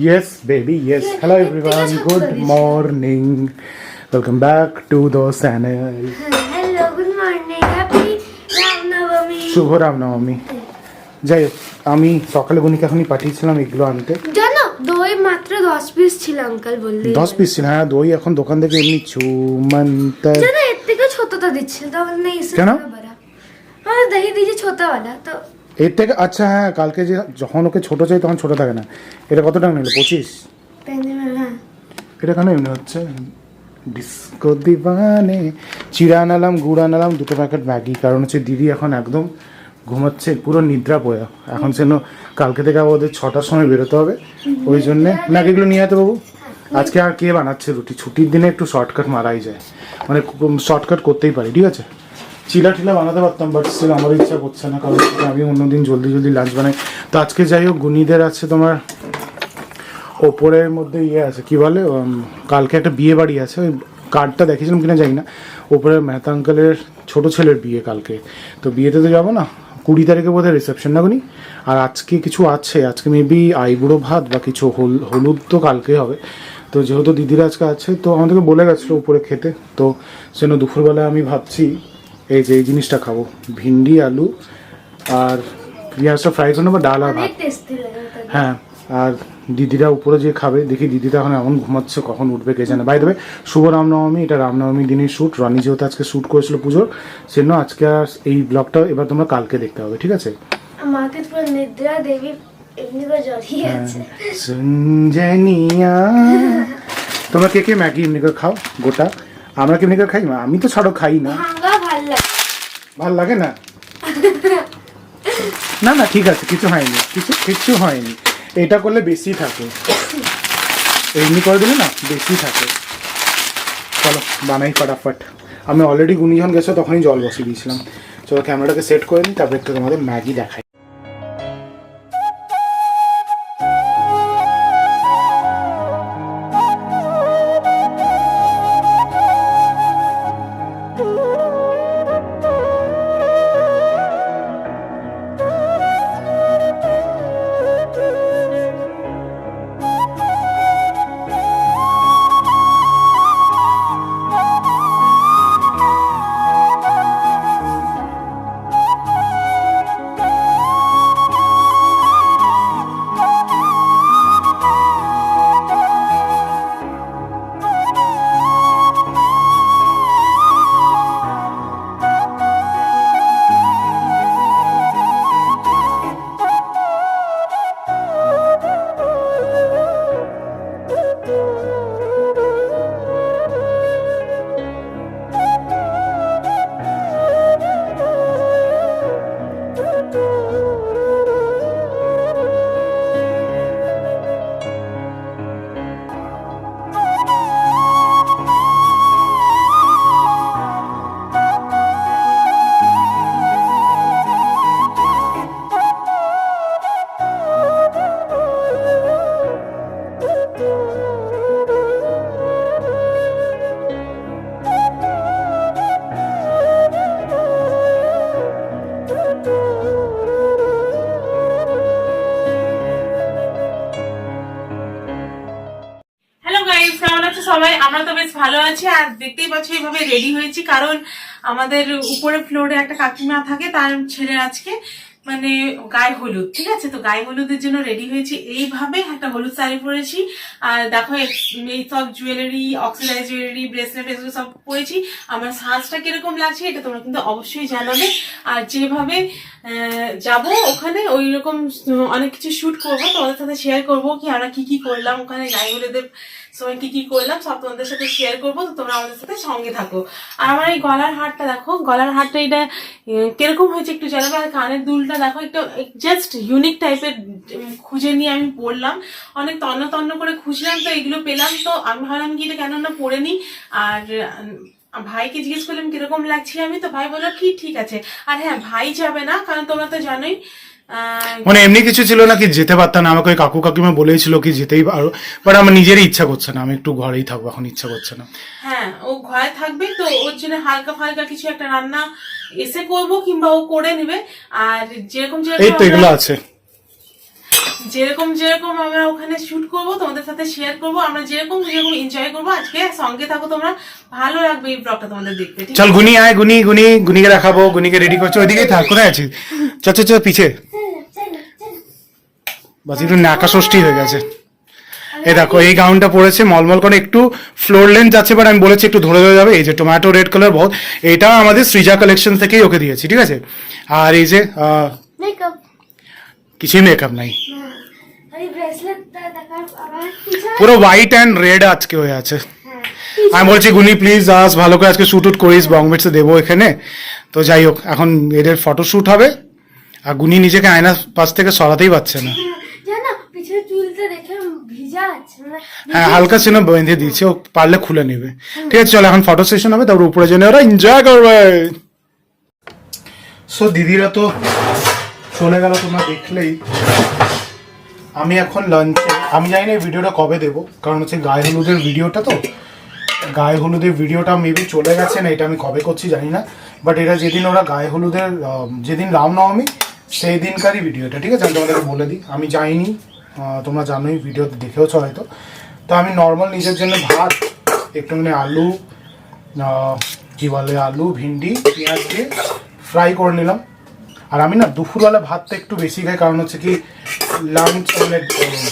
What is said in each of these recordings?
Yes, baby, yes. Hello everyone, good morning. Welcome back to the channel. Hello good morning happy Ramnavami শুভ রামনবমী যাই হোক আমি সকালে গণিকা এখনই পাঠিয়েছিলাম এগুলো আনতে। জানো দই মাত্র দশ পিস ছিল আঙ্কাল বললি। দশ পিস ছিল হ্যাঁ দই এখন দোকান থেকে এমনি চুমান্তা জানো এর থেকে ছোটটা দিচ্ছিল তো বললে ইসে কেন? আমার দহি দিয়েছে ছোটওয়ালা তো এর থেকে আচ্ছা হ্যাঁ কালকে যে যখন ওকে ছোট চাই তখন ছোট থাকে না। এটা কত টাকা নিল? পঁচিশ? হ্যাঁ। এটা কেন এমনি হচ্ছে? ডিস্কো দিবানে চিড়া আনালাম গুড় আনালাম দুটো প্যাকেট ম্যাগি। কারণ হচ্ছে দিদি এখন একদম ঘুমাচ্ছে পুরো নিদ্রা পোয়া। এখন যেন কালকে থেকে আবার ওদের ছটার সময় বেরোতে হবে। ওই জন্যে ম্যাগিগুলো নিয়ে যেতে বাবু। আজকে আর কে বানাচ্ছে রুটি? ছুটির দিনে একটু শর্টকাট মারাই যায়। মানে শর্টকাট করতেই পারি ঠিক আছে? চিলা টিলা বানাতে পারতাম বাট স্টিল আমার ইচ্ছা করছে না, কারণ আমি অন্যদিন জলদি জলদি লাঞ্চ বানাই। তো আজকে যাই হোক গুনিদের আছে তোমার ওপরের মধ্যে ইয়ে আছে, কি বলে কালকে একটা বিয়ে বাড়ি আছে, ওই কার্ডটা দেখেছিলাম কিনা জানি না। ওপরে মেহতা আঙ্কেলের ছোট ছেলের বিয়ে কালকে। তো বিয়েতে তো যাব না, কুড়ি তারিখে বোধহয় রিসেপশন না আর আজকে কিছু আছে, আজকে মেবি আইবুড়ো ভাত বা কিছু হল, হলুদ তো কালকে হবে। তো যেহেতু দিদিরা আজকে আছে, তো আমাদেরকে বলে গেছিল উপরে খেতে। তো সেজন্য দুপুরবেলা আমি ভাবছি এই যে এই জিনিসটা খাব। ভিন্ডি আলু আর পেঁয়াজটা ফ্রাই করে নেব ডাল আর ভাত। হ্যাঁ আর দিদিরা উপরে যে খাবে দেখি দিদিটা এখন এমন ঘুমাচ্ছে কখন উঠবে কে জানে। বাই দেবে শুভ রামনবমী এটা রামনবমী দিনের শ্যুট রনি যেহেতু আজকে শ্যুট করেছিল পুজোর সেজন্য আজকে আর এই ব্লগটা এবার তোমরা কালকে দেখতে হবে ঠিক আছে? আমাকে পুরো নিদ্রা দেবী এমনি করে জড়িয়ে হ্যাঁ। আছে। সঞ্জনিয়া। তোমরা কে কে ম্যাগি এমনি করে খাও গোটা? আমরা কি এমনি খাই? না আমি তো ছাড়ো খাই না। ভাঙা ভালো লাগে। ভালো লাগে না? না না ঠিক আছে কিছু হয়নি কিছু কিছু হয়নি। এটা করলে বেশি থাকে। এমনি করে দিলে না বেশি থাকে। চলো বানাই ফটাফট। আমি অলরেডি গুনিজন গেছো তখনই জল বসিয়ে দিয়েছিলাম। চলো ক্যামেরাটাকে সেট করে নিই তারপর একটু তোমাদের ম্যাগি দেখাই। সবাই আমরা তো বেশ ভালো আছি আর দেখতেই পাচ্ছ এইভাবে রেডি হয়েছি। কারণ আমাদের উপরে ফ্লোরে একটা কাকিমা থাকে, তার ছেলে আজকে মানে গায়ে হলুদ, ঠিক আছে? তো গায়ে হলুদের জন্য রেডি হয়েছি। এইভাবে একটা হলুদ শাড়ি পরেছি। আর দেখো, এই সব জুয়েলারি অক্সিডাইজ জুয়েলারি ব্রেসলেট এগুলো সব পরেছি। আমার সাজটা কীরকম লাগছে এটা তোমরা কিন্তু অবশ্যই জানাবে। আর যেভাবে যাব ওখানে ওই রকম অনেক কিছু শ্যুট করব, তোমাদের সাথে শেয়ার করব কি আমরা কি কি করলাম ওখানে গায়ে হলুদের সময় কি কি করলাম সব তোমাদের সাথে শেয়ার করব, তো তোমরা আমাদের সাথে সঙ্গে থাকো। আর আমার এই গলার হারটা দেখো, গলার হারটা এটা কীরকম হয়েছে একটু জানাবে? আর কানের দুলটা দেখো, একটু জাস্ট ইউনিক টাইপের খুঁজে নিয়ে আমি পরলাম অনেক তন্ন তন্ন করে খুঁজলাম, তো এগুলো পেলাম, তো আমি ভাবলাম কি এটা কেন না পরে নি আর ভাইকে জিজ্ঞেস করলাম কীরকম লাগছে আমি তো ভাই বলল, কি, ঠিক আছে। আর হ্যাঁ ভাই যাবে না, কারণ তোমরা তো জানোই মানে এমনি কিছু ছিল না কি যেতে পারতাম না। আমাকে ওই কাকু কাকিমা বলেছিল কি যেতেই পারো। বাট আমার নিজেরই ইচ্ছা করছে না। আমি একটু ঘরেই থাকব এখন ইচ্ছা করছে না। হ্যাঁ ও ঘরে থাকবে তো ওর জন্য হালকা ফালকা কিছু একটা রান্না এসে করব কিংবা ও করে নেবে। আর যেরকম এই তো এগুলো আছে। যেরকম যেরকম আমরা ওখানে শুট করব তোমাদের সাথে শেয়ার করব আমরা যেরকম যেরকম এনজয় করব আজকে সঙ্গে থাকো তোমরা। ভালো লাগবে এই ব্লগটা তোমাদের দেখতে চল গুনি আয় গুনি গুনি গুনিকে দেখাবো গুনিকে রেডি করছ ওইদিকেই থাক কোথায় আছিস? চল চল চল পিছে। বাস একটু নাকা ষষ্ঠী হয়ে গেছে। এই দেখো এই গাউনটা পরেছে মলমল করে একটু ফ্লোর লেন্থ যাচ্ছে বাট আমি বলেছি একটু ধরে ধরে যাবে। এই যে টমেটো রেড কালার বহুত এটা আমাদের সৃজা কালেকশন থেকেই ওকে দিয়েছি ঠিক আছে? আর এই যে মেকআপ কিছুই মেকআপ পিছনে পুরো হোয়াইট অ্যান্ড রেড আজকে হয়ে আছে আমি বলছি গুনি প্লিজ আস ভালো করে আজকে শুট উট করিস বংবেটসে দেবো এখানে তো যাই হোক এখন এদের ফটো শুট হবে আর গুনি নিজেকে আয়নার পাশ থেকে সরাতেই পারছে না। জানো পিছনে চুলটা দেখে ভিজা আছে মানে হ্যাঁ হালকা সিনে বেঁধে দিয়েছে ও পারলে খুলে নেবে। ঠিক আছে চলো এখন ফটো সেশন হবে তারপর উপরে জেনে ওরা এনজয় করবে। সো দিদিরা তো চলে গেল, তোমরা দেখলেই। আমি এখন লাঞ্চে আমি জানি না এই ভিডিওটা কবে দেবো, কারণ হচ্ছে গায়ে হলুদের ভিডিওটা তো। গায়ে হলুদের ভিডিওটা মেবি চলে গেছে না, এটা আমি কবে করছি জানি না। বাট এটা যেদিন ওরা গায়ে হলুদের যেদিন রামনবমী, সেই দিনকারই ভিডিওটা ঠিক আছে? আমি তোমাদেরকে বলে দিই। আমি যাইনি তোমরা জানোই ভিডিও দেখেওছো হয়তো। তো আমি নর্মাল নিজের জন্য ভাত, একটুখানি আলু কি বলে, আলু, ভিন্ডি, পেঁয়াজ দিয়ে ফ্রাই করে নিলাম। আর আমি না দুপুরবেলা ভাতটা একটু বেশি খাই, কারণ হচ্ছে কি লাঞ্চ মানে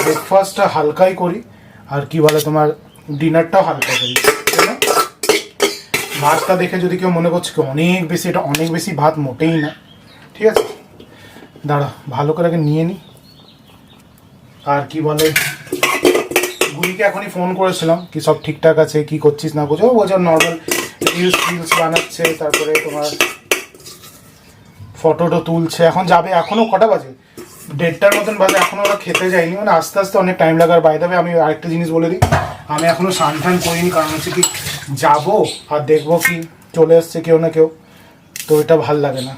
ব্রেকফাস্টটা হালকাই করি, আর কি বলে তোমার ডিনারটাও হালকা করি ভাতটা দেখে যদি কেউ মনে করছে কি অনেক বেশি, এটা অনেক বেশি ভাত মোটেই না, ঠিক আছে? দাঁড়া ভালো করে আগে নিয়ে নিই আর কি বলে, গুলিকে এখনই ফোন করেছিলাম, কি সব ঠিকঠাক আছে, কি করছিস না করছিস? ও বলছে নর্মাল রিলস টিলস বানাচ্ছে, তারপরে তোমার ফটোটা তুলছে। এখন যাবে, এখনও কটা বাজে? দেড়টার মতন বাজে, এখনও ওরা খেতে যায়নি। মানে আস্তে আস্তে অনেক টাইম লাগার। বাইরে দেবে আমি আরেকটা জিনিস বলে দিই। আমি এখনও স্নান টান করিনি, কারণ হচ্ছে কি, যাব আর দেখব কি, চলে এসছে কেউ না কেউ। তো এটা ভালো লাগে না।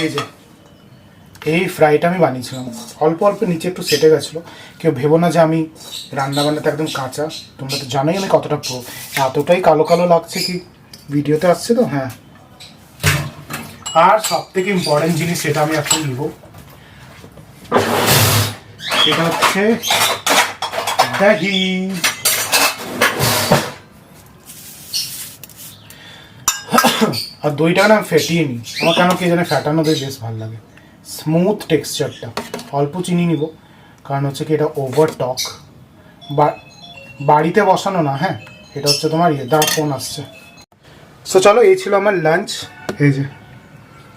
এই যে, এই ফ্রাইটা আমি বানিয়েছিলাম। অল্প অল্প নিচে একটু সেটে গেছিল। কেউ ভেবো না যে আমি রান্না বান্নাতে একদম কাঁচা। তোমরা তো জানোই আমি কতটা প্রো এতটাই কালো কালো লাগছে কি? ভিডিওতে আসছে তো? হ্যাঁ। আর সব থেকে ইম্পর্টেন্ট জিনিস সেটা আমি এখন নিব। সেটা হচ্ছে দহি আর দইটা না ফেটিয়ে নিই আমার কেন কে জানে ফ্যাটানো দই বেশ ভালো লাগে। স্মুথ টেক্সচারটা অল্প চিনি নিব। কারণ হচ্ছে কি এটা ওভার টক বাড়িতে বসানো না হ্যাঁ? এটা হচ্ছে তোমার ইয়ে দাঁড়া ফোন আসছে। সো চলো, এই ছিল আমার লাঞ্চ এই যে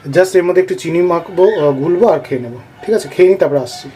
জাস্ট এর মধ্যে একটু চিনি মাখবো ঘুলবো আর খেয়ে নেব। ঠিক আছে? খেয়ে নিই তারপরে আসছি।